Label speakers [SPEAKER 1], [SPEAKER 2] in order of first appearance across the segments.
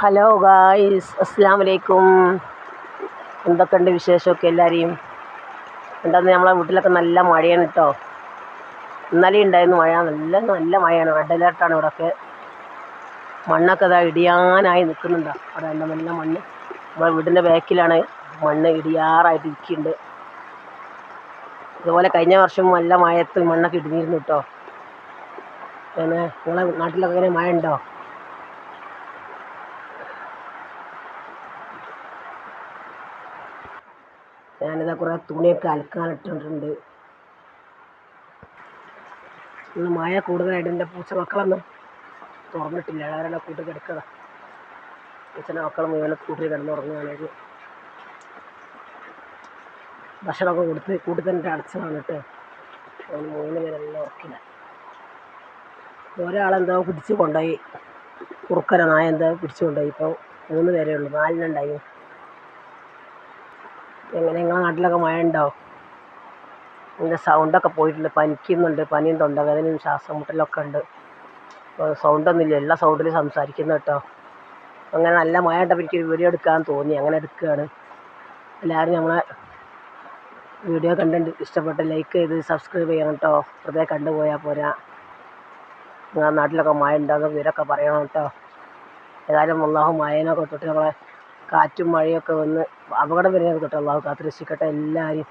[SPEAKER 1] Hello guys അസ്സാം വലൈക്കും എന്തൊക്കെയുണ്ട് വിശേഷമൊക്കെ എല്ലാവരെയും? എന്താന്ന് നമ്മളെ വീട്ടിലൊക്കെ നല്ല മഴയാണ് കേട്ടോ ഇന്നലെ ഉണ്ടായിരുന്നു മഴ. നല്ല നല്ല മഴയാണ്. റെഡ് അലേർട്ടാണ് ഇവിടെയൊക്കെ മണ്ണൊക്കെ ഇതാ ഇടിയാനായി നിൽക്കുന്നുണ്ടോ അവിടെ നല്ല നല്ല മണ്ണ്. നമ്മളെ വീടിന്റെ ബാക്കിലാണ് മണ്ണ് ഇടിയാറായിട്ട് ഇരിക്കുന്നുണ്ട്. ഇതുപോലെ കഴിഞ്ഞ വർഷം നല്ല മഴയത്ത് മണ്ണൊക്കെ ഇടിഞ്ഞിരുന്നു കേട്ടോ പിന്നെ നിങ്ങളെ നാട്ടിലൊക്കെ ഇങ്ങനെ മഴ ഉണ്ടോ? ഞാനിതാ കുറേ തുണിയൊക്കെ അലക്കാനിട്ടിട്ടുണ്ട് ഇന്ന് മഴ കൂടുതലായിട്ട് എന്റെ പൂച്ച മക്കളൊന്നും തുറന്നിട്ടില്ല. അവരുടെ കൂട്ടി കിടക്കുക പൂച്ചന്റെ മക്കൾ മുഴുവൻ കൂട്ടി കിടന്നുറങ്ങുകയാണെങ്കിൽ ഭക്ഷണമൊക്കെ കൊടുത്ത് കൂട്ടി തന്നെ അടച്ചതാണ് കേട്ടോ. അവന് മൂന്ന് പേരെല്ലാം ഉറക്കില്ല. ഒരാളെന്തോ പിടിച്ച് കൊണ്ടുപോയി. കുറുക്കര നായ എന്തോ പിടിച്ചു കൊണ്ടുപോയി. ഇപ്പോൾ മൂന്ന് പേരേ ഉള്ളൂ. നാലിനുണ്ടായി. എങ്ങനെ നിങ്ങളെ നാട്ടിലൊക്കെ മഴ ഉണ്ടോ എന്റെ സൗണ്ടൊക്കെ പോയിട്ടുണ്ട്. പനിക്കുന്നുണ്ട്. പനിയും തൊണ്ടവേദനയും ശ്വാസം മുട്ടലൊക്കെ ഉണ്ട് അപ്പോൾ സൗണ്ടൊന്നുമില്ല എല്ലാ സൗണ്ടിലും സംസാരിക്കുന്നു കേട്ടോ. അങ്ങനെ നല്ല മഴ ഉണ്ടപ്പോൾ എനിക്ക് വീഡിയോ എടുക്കാൻ തോന്നി. അങ്ങനെ എടുക്കുകയാണ് എല്ലാവരും നമ്മളെ വീഡിയോ കണ്ടിട്ട് ഇഷ്ടപ്പെട്ട് ലൈക്ക് ചെയ്ത് സബ്സ്ക്രൈബ് ചെയ്യണം കേട്ടോ. വെറുതെ കണ്ടുപോയാൽ പോരാ. നിങ്ങളുടെ നാട്ടിലൊക്കെ മഴ ഉണ്ടാകുന്ന വിവരമൊക്കെ പറയണം കേട്ടോ. ഏതായാലും അള്ളാഹു മഴേനൊക്കെ തൊട്ട് നമ്മളെ കാറ്റും മഴയൊക്കെ വന്ന് അപകടം വരെ തൊട്ട് അള്ളാഹു കാത്ത് രക്ഷിക്കട്ടെ എല്ലാവരും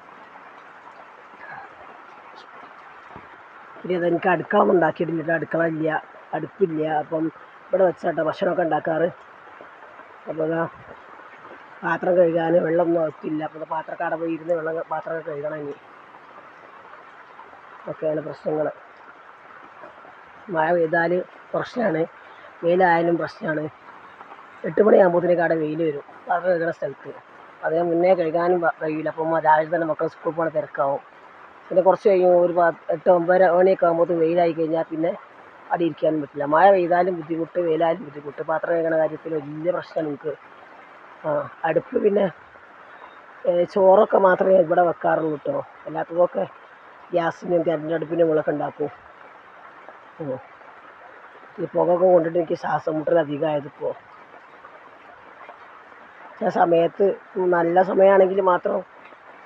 [SPEAKER 1] പിന്നെ അതെനിക്ക് അടുക്കള ഉണ്ടാക്കിയിട്ടില്ല അടുക്കള ഇല്ല അടുപ്പില്ല. അപ്പം ഇവിടെ വെച്ചാട്ടോ ഭക്ഷണമൊക്കെ ഉണ്ടാക്കാറ്. അപ്പോൾ പാത്രം കഴുകാൻ വെള്ളമൊന്നും അകത്തില്ല അപ്പോൾ പാത്രക്കാടെ പോയി ഇരുന്ന് വെള്ളം പാത്രമൊക്കെ കഴുകണം ഇനി. ഒക്കെയാണ് പ്രശ്നങ്ങൾ മഴ പെയ്താൽ പ്രശ്നമാണ്. വെയിലായാലും പ്രശ്നമാണ്. എട്ട് മണിയാകുമ്പോഴത്തേക്ക് വെയിൽ വരും. പാത്രം കഴുകുന്ന സ്ഥലത്ത്. അതേ മുന്നേ കഴുകാനും കഴിയില്ല അപ്പം രാവിലെ തന്നെ മക്കൾ സ്കൂളിൽ പോകണ തിരക്കാവും. പിന്നെ കുറച്ച് കഴിയുമ്പോൾ ഒരു എട്ട് ഒമ്പതര മണിയൊക്കെ ആകുമ്പോഴത്തേക്ക് വെയിലായി കഴിഞ്ഞാൽ പിന്നെ അവിടെ ഇരിക്കാനും പറ്റില്ല. മഴ പെയ്താലും ബുദ്ധിമുട്ട് വെയിലായാലും ബുദ്ധിമുട്ട്. പാത്രം കഴുകണ കാര്യത്തിൽ വലിയ പ്രശ്നമാണ് എനിക്ക് ആ അടുപ്പ് പിന്നെ ചോറൊക്കെ മാത്രമേ ഇവിടെ വെക്കാറുള്ളൂ കേട്ടോ അല്ലാത്തതൊക്കെ ഗ്യാസിനും കരണ്ട് അടുപ്പിനും മുളക് ഉണ്ടാക്കും. ഈ പുകയൊക്കെ കൊണ്ടിട്ട് എനിക്ക് ശ്വാസം മുട്ടൽ അധികമായതിപ്പോൾ ചില സമയത്ത് നല്ല സമയമാണെങ്കിൽ മാത്രം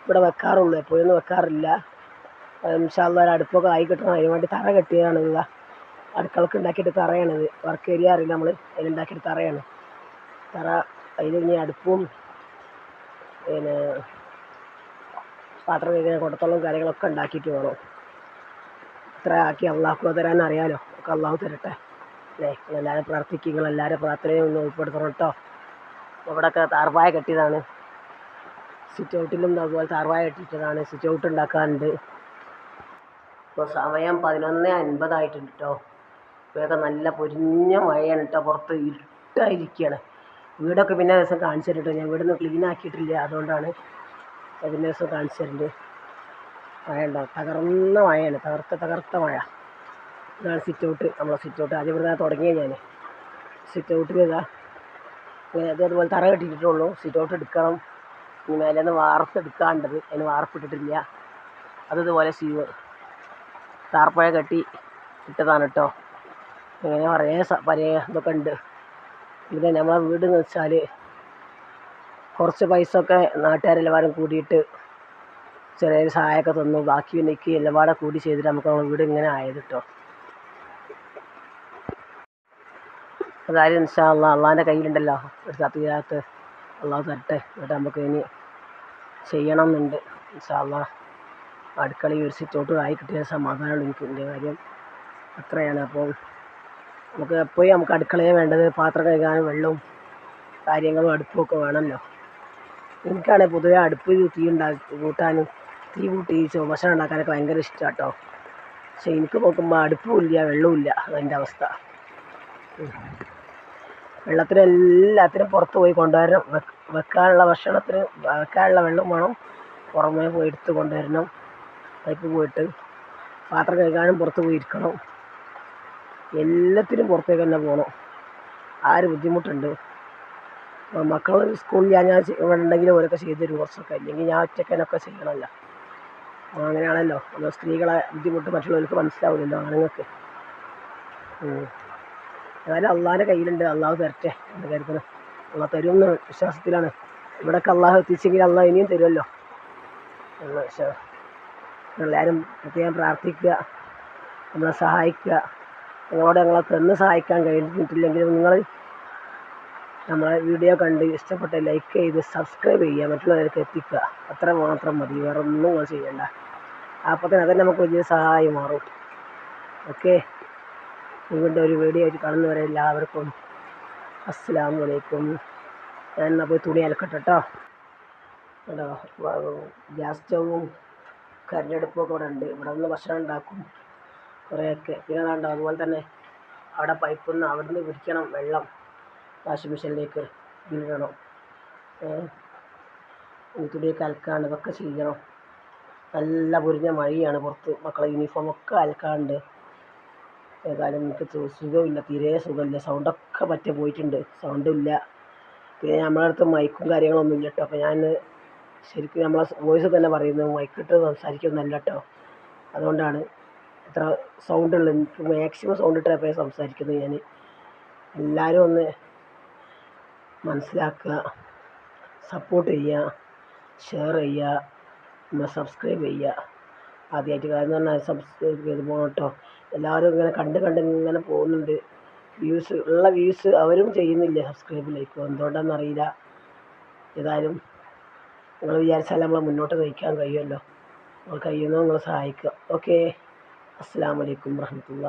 [SPEAKER 1] ഇവിടെ വെക്കാറുള്ളൂ. എപ്പോഴൊന്നും വെക്കാറില്ല. ഇൻഷാല്ല അടുപ്പൊക്കെ ആയി കിട്ടണം. അതിന് വേണ്ടി തറ കെട്ടിയതാണ് ഇതാ അടുക്കളക്ക് ഉണ്ടാക്കിയിട്ട് തറയാണിത് വർക്ക് ഏരിയ അറിയില്ല നമ്മൾ അതിലുണ്ടാക്കിയിട്ട് തറയാണ്. തറ അതിൽ ഇനി അടുപ്പും പിന്നെ പാത്രം കഴിക്കുന്ന കുടത്തോളം കാര്യങ്ങളൊക്കെ ഉണ്ടാക്കിയിട്ട് വേണം. ഇത്ര ആക്കി അള്ളാഹു തരാൻ അറിയാലോ? ഒക്കെ അള്ളാഹു തരട്ടെ. അല്ലേ? എല്ലാവരും പ്രാർത്ഥിക്കും. എല്ലാവരും പ്രാർത്ഥനയും ഒന്ന് ഉൾപ്പെടുത്തണം കേട്ടോ. ഇവിടെയൊക്കെ താർവായ കെട്ടിയതാണ്. സിറ്റ് ഔട്ടിലും അതുപോലെ താർവായ കെട്ടിയിട്ടതാണ്. സിറ്റ് ഔട്ട് ഉണ്ടാക്കാറുണ്ട്. ഇപ്പോൾ സമയം പതിനൊന്ന് അൻപതായിട്ടുണ്ട് കേട്ടോ ഇപ്പോഴൊക്കെ നല്ല പൊരിഞ്ഞ മഴയാണ് കേട്ടോ പുറത്ത് ഇരുട്ടായിരിക്കുകയാണ് വീടൊക്കെ പിന്നെ ദിവസം കാണിച്ചു തരും കേട്ടോ ഞാൻ വീടൊന്നും ക്ലീൻ ആക്കിയിട്ടില്ല. അതുകൊണ്ടാണ് പിന്നെ ദിവസം കാണിച്ചു തരുന്നത് മഴ ഉണ്ടാവും തകർന്ന മഴയാണ്. തകർത്ത തകർത്ത മഴ. ഇതാണ് സിറ്റ് ഔട്ട് നമ്മളെ സിറ്റ് ഔട്ട് ആദ്യം ഇവിടെ തുടങ്ങിയ ഞാൻ സിറ്റ് ഔട്ടിൽ ഇതാ. ഇത് അതുപോലെ തറ കെട്ടിയിട്ടുള്ളൂ സിറ്റ് ഔട്ട് എടുക്കണം. ഇനി മേലെ നിന്ന് വാർപ്പെടുക്കാണ്ടത് അതിന് വാർപ്പിട്ടിട്ടില്ല അത് ഇതുപോലെ സീവ് താർപ്പഴ കെട്ടി ഇട്ടതാണ് കേട്ടോ ഇങ്ങനെ കുറേ പല ഇതൊക്കെ ഉണ്ട്. പിന്നെ നമ്മളെ വീട് എന്ന് വെച്ചാൽ കുറച്ച് പൈസ ഒക്കെ നാട്ടുകാരെല്ലാവരും കൂടിയിട്ട് ചെറിയൊരു സഹായമൊക്കെ തന്നു. ബാക്കി പിന്നെ എനിക്ക് എല്ലാപാടെ കൂടി ചെയ്തിട്ട് നമുക്ക് നമ്മളെ വീട് ഇങ്ങനെ ആയത് കേട്ടോ അതായത് ഇൻഷാ അള്ളാ അള്ളാന്റെ കയ്യിലുണ്ടല്ലോ. ഒരു സത്യത്തിനകത്ത് അള്ളാഹ് തരട്ടെ. എന്നിട്ട് നമുക്ക് ഇനി ചെയ്യണം എന്നുണ്ട് ഇൻഷാ അള്ളാ അടുക്കളയിൽ ഒരു സിറ്റോട്ട് ആയി കിട്ടിയ സമാധാനമുള്ളൂ എനിക്ക് എന്റെ കാര്യം. അത്രയാണ്. അപ്പോൾ നമുക്ക് എപ്പോഴും നമുക്ക് അടുക്കളയെ വേണ്ടത് പാത്രം കഴുകാനും വെള്ളവും കാര്യങ്ങളും അടുപ്പും ഒക്കെ വേണമല്ലോ. എനിക്കാണെങ്കിൽ പൊതുവെ അടുപ്പ് തീ ഉണ്ടാക്കി കൂട്ടാനും തീ കൂട്ടി ചുമശനം ഉണ്ടാക്കാനൊക്കെ ഭയങ്കര ഇഷ്ടമാണ് കേട്ടോ പക്ഷെ എനിക്ക് നോക്കുമ്പോൾ അടുപ്പും ഇല്ല വെള്ളവും ഇല്ല. അതെന്റെ അവസ്ഥ. വെള്ളത്തിന് എല്ലാത്തിനും പുറത്ത് പോയി കൊണ്ടുവരണം. വെക്കാനുള്ള ഭക്ഷണത്തിന് വെക്കാനുള്ള വെള്ളം വേണം. പുറമേ പോയി എടുത്ത് കൊണ്ടുവരണം. പൈപ്പ് പോയിട്ട് പാത്രം കഴുകാനും പുറത്ത് പോയി ഇരിക്കണം. എല്ലാത്തിനും പുറത്തേക്ക് തന്നെ പോകണം ആ ഒരു ബുദ്ധിമുട്ടുണ്ട് മക്കൾ സ്കൂളിൽ ഞാൻ ഞാൻ ഉണ്ടെങ്കിൽ ഓരൊക്കെ ചെയ്ത് തരും കുറച്ചൊക്കെ. ഇല്ലെങ്കിൽ ഞാൻ ഒറ്റക്കനൊക്കെ ചെയ്യണമല്ലോ. അങ്ങനെയാണല്ലോ. സ്ത്രീകളെ ബുദ്ധിമുട്ട് മറ്റുള്ളവർക്ക് മനസ്സിലാവില്ലല്ലോ ആണുങ്ങൾക്ക്. ഏതായാലും അള്ളാഹിന്റെ കയ്യിലുണ്ട്. അള്ളാഹു തരട്ടെ എന്ന് കരുതുന്നു. അള്ളാഹ് തരുമെന്ന് വിശ്വാസത്തിലാണ്. ഇവിടെയൊക്കെ അള്ളാഹു എത്തിച്ചെങ്കിൽ അള്ളാഹ് ഇനിയും തരുമല്ലോ എന്ന എല്ലാവരും പ്രത്യേകം പ്രാർത്ഥിക്കുക നമ്മളെ സഹായിക്കുക നിങ്ങളോട് ഞങ്ങളെ തന്ന് സഹായിക്കാൻ കഴിഞ്ഞിട്ടില്ലെങ്കിലും നിങ്ങൾ നമ്മളെ വീഡിയോ കണ്ട് ഇഷ്ടപ്പെട്ട ലൈക്ക് ചെയ്ത് സബ്സ്ക്രൈബ് ചെയ്യുക മറ്റുള്ളവർക്ക് എത്തിക്കുക. അത്ര മാത്രം മതി വേറെ ഒന്നും നിങ്ങൾ ചെയ്യണ്ട. അപ്പോൾ തന്നെ അതന്നെ നമുക്ക് വലിയ സഹായം മാറും. ഓക്കെ വീണ്ടും ഒരു വീഡിയോ ആയിട്ട് കാണുന്നവരെ എല്ലാവർക്കും അസ്സാം വലൈക്കും ഞാൻ എന്നാൽ പോയി തുണി അലക്കട്ടെ കേട്ടോ ഗ്യാസ് സ്റ്റൗവും കരണ്ടടുപ്പും ഒക്കെ ഇവിടെ ഉണ്ട്. ഇവിടെ നിന്ന് ഭക്ഷണം ഉണ്ടാക്കും. കുറേയൊക്കെ. പിന്നെ കണ്ടോ അതുപോലെ തന്നെ അവിടെ പൈപ്പിൽ നിന്ന് അവിടെ നിന്ന് പിടിക്കണം വെള്ളം. വാഷിംഗ് മെഷീനിലേക്ക് വീഴണം തുണിയൊക്കെ അലക്കാണ്ട് ഇതൊക്കെ ചെയ്യണം. നല്ല പൊരിഞ്ഞ മഴയാണ് പുറത്ത്. മക്കളെ യൂണിഫോമൊക്കെ അലക്കാണ്ട് ഏതായാലും എനിക്ക് സുഖമില്ല തീരെ സുഖമില്ല. സൗണ്ടൊക്കെ പറ്റ പോയിട്ടുണ്ട്. സൗണ്ടില്ല. പിന്നെ നമ്മളെ അടുത്ത് മൈക്കും കാര്യങ്ങളൊന്നും ഇല്ല കേട്ടോ അപ്പോൾ ഞാൻ ശരിക്കും നമ്മളെ വോയിസ് തന്നെ പറയുന്നത് മൈക്കിട്ട് സംസാരിക്കുന്നല്ല കേട്ടോ അതുകൊണ്ടാണ് എത്ര സൗണ്ട് ഉള്ളത് എനിക്ക് മാക്സിമം സൗണ്ട് ഇട്ടപ്പോൾ സംസാരിക്കുന്നത് ഞാൻ എല്ലാവരും ഒന്ന് മനസ്സിലാക്കുക സപ്പോർട്ട് ചെയ്യുക ഷെയർ ചെയ്യുക സബ്സ്ക്രൈബ് ചെയ്യുക. ആദ്യമായിട്ട് കാര്യം പറഞ്ഞാൽ സബ്സ്ക്രൈബ് ചെയ്ത് പോകണം കേട്ടോ എല്ലാവരും ഇങ്ങനെ കണ്ട് കണ്ട് ഇങ്ങനെ പോകുന്നുണ്ട്. വ്യൂസ് ഉള്ള വ്യൂസ് അവരും ചെയ്യുന്നില്ല സബ്സ്ക്രൈബ് എന്തുകൊണ്ടാണെന്നറിയില്ല ഏതായാലും നിങ്ങൾ വിചാരിച്ചാൽ നമ്മളെ മുന്നോട്ട് നയിക്കാൻ കഴിയുമല്ലോ. നമ്മൾ കഴിയുന്നത് നിങ്ങൾ സഹായിക്കുക. ഓക്കെ അസ്സാം വലൈക്കും വറഹമത്തുള്ള